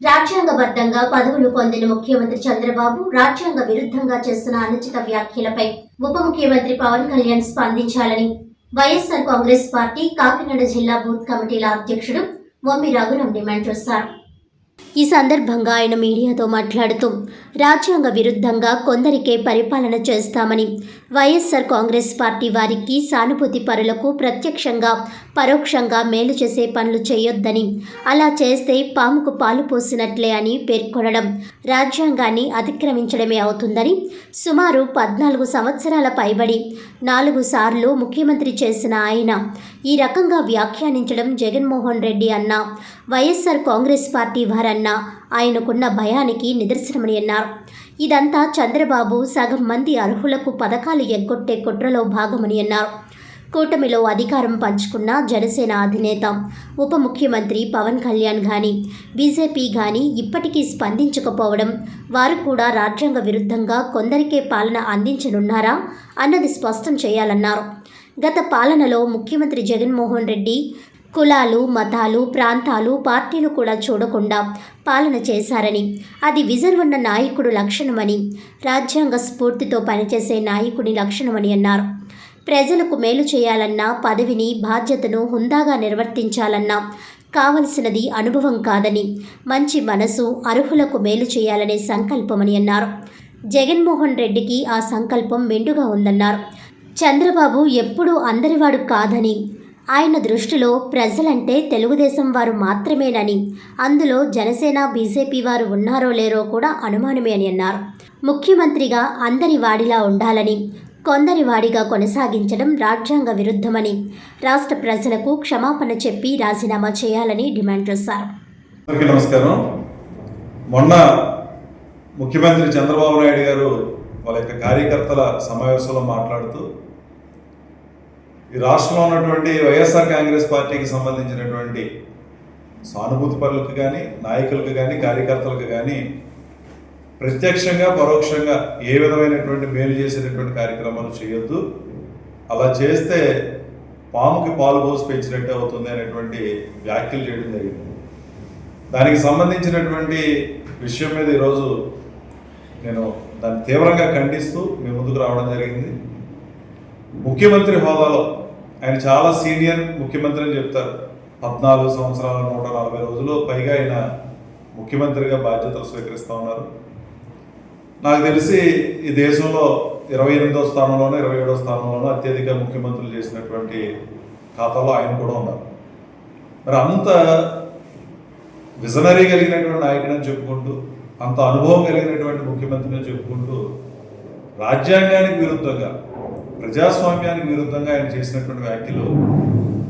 రాజ్యాంగబద్ధంగా పదవులు పొందిన ముఖ్యమంత్రి చంద్రబాబు రాజ్యాంగ విరుద్ధంగా చేస్తున్న అనుచిత వ్యాఖ్యలపై ఉప ముఖ్యమంత్రి పవన్ కళ్యాణ్ స్పందించాలని. వైఎస్ఆర్ కాంగ్రెస్ పార్టీ కాకినాడ జిల్లా బూత్ కమిటీల అధ్యక్షుడు మొమ్మి రఘురాం డిమాండ్ చేశారు ఈ సందర్భంగా ఆయన మీడియాతో మాట్లాడుతూ రాజ్యాంగ విరుద్ధంగా కొందరికే పరిపాలన చేస్తామని వైఎస్ఆర్ కాంగ్రెస్ పార్టీ వారికి సానుభూతి పరులకు ప్రత్యక్షంగా పరోక్షంగా మేలు చేసే పనులు చేయొద్దని అలా చేస్తే పాముకు పాలు పోసినట్లే అని పేర్కొనడం రాజ్యాంగాన్ని అతిక్రమించడమే అవుతుందని సుమారు పద్నాలుగు సంవత్సరాల పైబడి నాలుగు సార్లు ముఖ్యమంత్రి చేసిన ఆయన ఈ రకంగా వ్యాఖ్యానించడం జగన్మోహన్ రెడ్డి అన్న వైఎస్ఆర్ కాంగ్రెస్ పార్టీ చేశారన్న ఆయనకున్న భయానికి నిదర్శనమని అన్నారు. ఇదంతా చంద్రబాబు సగం మంది అర్హులకు పథకాలు ఎగ్గొట్టే కుట్రలో భాగమని అన్నారు. కూటమిలో అధికారం పంచుకున్న జనసేన అధినేత ఉప ముఖ్యమంత్రి పవన్ కళ్యాణ్ గాని బీజేపీ గాని ఇప్పటికీ స్పందించకపోవడం వారు కూడా రాజ్యాంగ విరుద్ధంగా కొందరికే పాలన అందించనున్నారా అన్నది స్పష్టం చేయాలన్నారు. గత పాలనలో ముఖ్యమంత్రి జగన్మోహన్ రెడ్డి కులాలు మతాలు ప్రాంతాలు పార్టీలు కూడా చూడకుండా పాలన చేశారని అది విజన్ ఉన్న నాయకుడు లక్షణమని రాజ్యాంగ స్ఫూర్తితో పనిచేసే నాయకుడి లక్షణమని అన్నారు. ప్రజలకు మేలు చేయాలన్నా పదవిని బాధ్యతను హుందాగా నిర్వర్తించాలన్నా కావలసినది అనుభవం కాదని మంచి మనసు అర్హులకు మేలు చేయాలనే సంకల్పమని అన్నారు. జగన్మోహన్ రెడ్డికి ఆ సంకల్పం మెండుగా ఉందన్నారు. చంద్రబాబు ఎప్పుడూ అందరివాడు కాదని ఆయన దృష్టిలో ప్రజలంటే తెలుగుదేశం వారు మాత్రమేనని అందులో జనసేన బీజేపీ వారు ఉన్నారో లేరో కూడా అనుమానమే అని అన్నారు. ముఖ్యమంత్రిగా అందరి వాడిలా ఉండాలని కొందరి వాడిగా కొనసాగించడం రాజ్యాంగ విరుద్ధమని రాష్ట్ర ప్రజలకు క్షమాపణ చెప్పి రాజీనామా చేయాలని డిమాండ్ చేశారు. నమస్కారం. మొన్న ముఖ్యమంత్రి చంద్రబాబు నాయుడు గారు వాళ్ళ యొక్క కార్యకర్తల సమావేశంలో మాట్లాడుతూ ఈ రాష్ట్రంలో ఉన్నటువంటి వైఎస్ఆర్ కాంగ్రెస్ పార్టీకి సంబంధించినటువంటి సానుభూతి పనులకు కానీ నాయకులకు కానీ కార్యకర్తలకు కానీ ప్రత్యక్షంగా పరోక్షంగా ఏ విధమైనటువంటి మేలు చేసేటటువంటి కార్యక్రమాలు చేయొద్దు. అలా చేస్తే పాముకి పాలు పోసి పెంచినట్టే అవుతుంది అనేటువంటి వ్యాఖ్యలు చేయడం జరిగింది. దానికి సంబంధించినటువంటి విషయం మీద ఈరోజు నేను దాన్ని తీవ్రంగా ఖండిస్తూ మీ ముందుకు రావడం జరిగింది. ముఖ్యమంత్రి హోదాలో ఆయన చాలా సీనియర్ ముఖ్యమంత్రి అని చెప్తారు. పద్నాలుగు సంవత్సరాల నూట నలభై రోజులు పైగా ఆయన ముఖ్యమంత్రిగా బాధ్యతలు స్వీకరిస్తూ ఉన్నారు. నాకు తెలిసి ఈ దేశంలో ఇరవై ఎనిమిదో స్థానంలోనూ ఇరవై ఏడో స్థానంలోనూ అత్యధిక ముఖ్యమంత్రులు చేసినటువంటి ఖాతాలో ఆయన కూడా ఉన్నారు. మరి అంత విజనరీ కలిగినటువంటి నాయకుడని చెప్పుకుంటూ అంత అనుభవం కలిగినటువంటి ముఖ్యమంత్రిని చెప్పుకుంటూ రాజ్యాంగానికి విరుద్ధంగా ప్రజాస్వామ్యానికి విరుద్ధంగా ఆయన చేసినటువంటి వ్యాఖ్యలు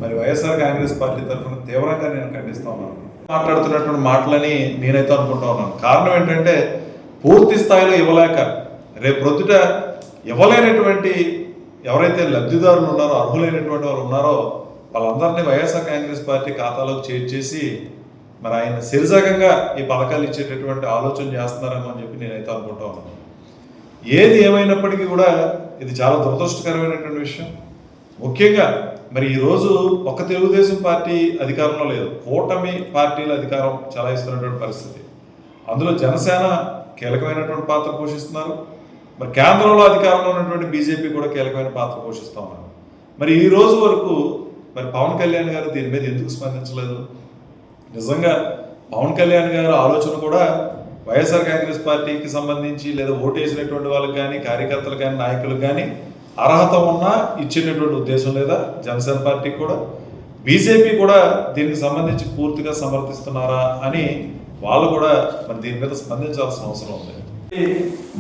మరి వైఎస్ఆర్ కాంగ్రెస్ పార్టీ తరఫున తీవ్రంగా నేను ఖండిస్తా ఉన్నాను. మాట్లాడుతున్నటువంటి మాటలని నేనైతే అనుకుంటా ఉన్నాను. కారణం ఏంటంటే పూర్తి స్థాయిలో ఇవ్వలేక రేపు ప్రొద్దుట ఇవ్వలేనటువంటి ఎవరైతే లబ్ధిదారులు ఉన్నారో అర్హులైనటువంటి వారు ఉన్నారో వాళ్ళందరినీ వైఎస్ఆర్ కాంగ్రెస్ పార్టీ ఖాతాలోకి చేర్చేసి మరి ఆయన సిరిజాగంగా ఈ పథకాలు ఇచ్చేటటువంటి ఆలోచన చేస్తున్నారేమో అని చెప్పి నేనైతే అనుకుంటా ఉన్నాను. ఏది ఏమైనప్పటికీ కూడా ఇది చాలా దురదృష్టకరమైనటువంటి విషయం. ముఖ్యంగా మరి ఈరోజు ఒక్క తెలుగుదేశం పార్టీ అధికారంలో లేదు. కూటమి పార్టీల అధికారం చలాయిస్తున్నటువంటి పరిస్థితి. అందులో జనసేన కీలకమైనటువంటి పాత్ర పోషిస్తున్నారు. మరి కేంద్రంలో అధికారంలో ఉన్నటువంటి బీజేపీ కూడా కీలకమైన పాత్ర పోషిస్తూ ఉన్నారు. మరి ఈ రోజు వరకు మరి పవన్ కళ్యాణ్ గారు దీని మీద ఎందుకు స్పందించలేదు? నిజంగా పవన్ కళ్యాణ్ గారి ఆలోచన కూడా వైఎస్ఆర్ కాంగ్రెస్ పార్టీకి సంబంధించి లేదా ఓటేసినటువంటి వాళ్ళకి కానీ కార్యకర్తలకు కానీ నాయకులకు కానీ అర్హత ఉన్నా ఇచ్చేటటువంటి ఉద్దేశం లేదా? జనసేన పార్టీకి కూడా. బీజేపీ కూడా దీనికి సంబంధించి పూర్తిగా సమర్థిస్తున్నారా అని వాళ్ళు కూడా మరి దీని మీద స్పందించాల్సిన అవసరం ఉంది.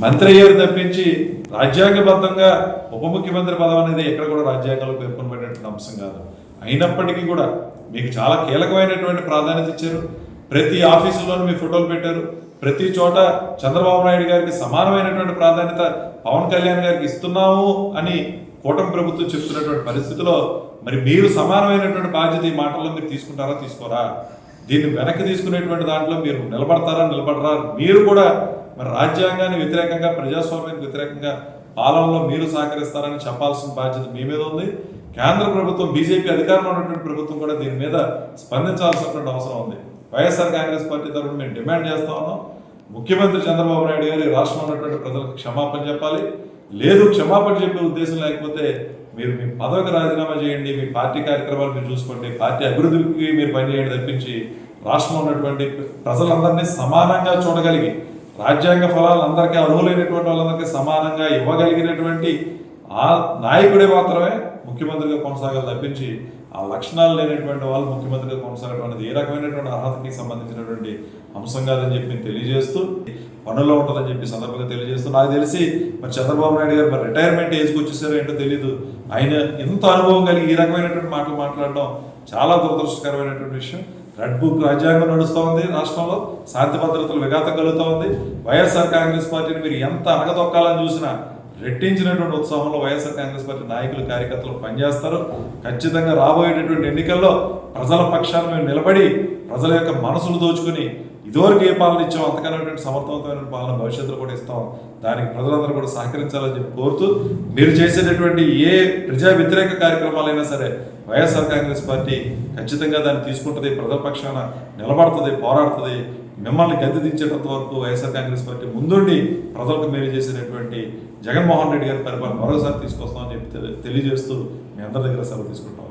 మంత్రి అయ్యారు తప్పించి రాజ్యాంగబద్ధంగా ఉప ముఖ్యమంత్రి పదం అనేది ఎక్కడ కూడా రాజ్యాంగంలో పేర్కొనబడినటువంటి అంశం కాదు. అయినప్పటికీ కూడా మీకు చాలా కీలకమైనటువంటి ప్రాధాన్యత ఇచ్చారు. ప్రతి ఆఫీసులోనూ మీ ఫోటోలు పెట్టారు. ప్రతి చోట చంద్రబాబు నాయుడు గారికి సమానమైనటువంటి ప్రాధాన్యత పవన్ కళ్యాణ్ గారికి ఇస్తున్నాము అని కూటమి ప్రభుత్వం చెప్తున్నటువంటి పరిస్థితిలో మరి మీరు సమానమైనటువంటి బాధ్యత ఈ మాటల్లో మీరు తీసుకుంటారా తీసుకోరా? దీన్ని వెనక్కి తీసుకునేటువంటి దాంట్లో మీరు నిలబడతారా నిలబడరా? మీరు కూడా మరి రాజ్యాంగాన్ని వ్యతిరేకంగా ప్రజాస్వామ్యానికి వ్యతిరేకంగా పాలనలో మీరు సహకరిస్తారని చెప్పాల్సిన బాధ్యత మీ మీద ఉంది. కేంద్ర ప్రభుత్వం బీజేపీ అధికారంలో ఉన్నటువంటి ప్రభుత్వం కూడా దీని మీద స్పందించాల్సినటువంటి అవసరం ఉంది. వైఎస్ఆర్ కాంగ్రెస్ పార్టీ తరఫున మేము డిమాండ్ చేస్తా ఉన్నాం. ముఖ్యమంత్రి చంద్రబాబు నాయుడు గారు ఈ రాష్ట్రంలో ఉన్నటువంటి ప్రజలకు క్షమాపణ చెప్పాలి. లేదు క్షమాపణ చెప్పే ఉద్దేశం లేకపోతే మీరు మీ పదవికి రాజీనామా చేయండి మీ పార్టీ కార్యక్రమాలు మీరు చూసుకోండి పార్టీ అభివృద్ధికి మీరు పనిచేయండి తప్పించి రాష్ట్రంలో ఉన్నటువంటి ప్రజలందరినీ సమానంగా చూడగలిగి రాజ్యాంగ ఫలాలు అందరికీ అర్హులైనటువంటి వాళ్ళందరికీ సమానంగా ఇవ్వగలిగినటువంటి ఆ నాయకుడే మాత్రమే ముఖ్యమంత్రిగా కొనసాగాలి తప్పించి ఆ లక్షణాలు లేనటువంటి వాళ్ళు ముఖ్యమంత్రిగా కొనసాగడం ఏ రకమైనటువంటి అర్హతకి సంబంధించినటువంటి అంశం కాదని చెప్పి తెలియజేస్తూ పనుల్లో ఉంటుందని చెప్పి సందర్భంగా తెలియజేస్తూ నాకు తెలిసి మరి చంద్రబాబు నాయుడు గారు మరి రిటైర్మెంట్ ఏజ్కి వచ్చేసారో ఏంటో తెలియదు ఆయన ఎంత అనుభవం కలిగి ఈ రకమైనటువంటి మాటలు మాట్లాడడం చాలా దురదృష్టకరమైనటువంటి విషయం. రెడ్ బుక్ రాజ్యాంగం నడుస్తూ ఉంది రాష్ట్రంలో శాంతి భద్రతలు విఘాతం కలుగుతూ ఉంది. వైఎస్ఆర్ కాంగ్రెస్ పార్టీని మీరు ఎంత అనగదొక్కాలని చూసినా రెట్టించినటువంటి ఉత్సాహంలో వైఎస్ఆర్ కాంగ్రెస్ పార్టీ నాయకులు కార్యకర్తలు పనిచేస్తారు. ఖచ్చితంగా రాబోయేటటువంటి ఎన్నికల్లో ప్రజల పక్షాన మేము నిలబడి ప్రజల యొక్క మనసులు దోచుకుని ఇదివరకు ఏ పాలన ఇచ్చాం అంతకన్నటువంటి సమర్థవంతమైన పాలన భవిష్యత్తులో కూడా ఇస్తాం. దానికి ప్రజలందరూ కూడా సహకరించాలని చెప్పి కోరుతూ మీరు చేసేటటువంటి ఏ ప్రజా వ్యతిరేక కార్యక్రమాలైనా సరే వైఎస్ఆర్ కాంగ్రెస్ పార్టీ ఖచ్చితంగా దాన్ని తీసుకుంటుంది ప్రజల పక్షాన నిలబడుతుంది పోరాడుతుంది. మిమ్మల్ని గద్దె దించేటంత వరకు వైఎస్ఆర్ కాంగ్రెస్ పార్టీ ముందుండి ప్రజలకు మేలు చేసేటటువంటి జగన్మోహన్ రెడ్డి గారి పరిపాలన మరోసారి తీసుకొస్తామని చెప్పి తెలియజేస్తూ మీ అందరి దగ్గర సెలవు తీసుకుంటాం.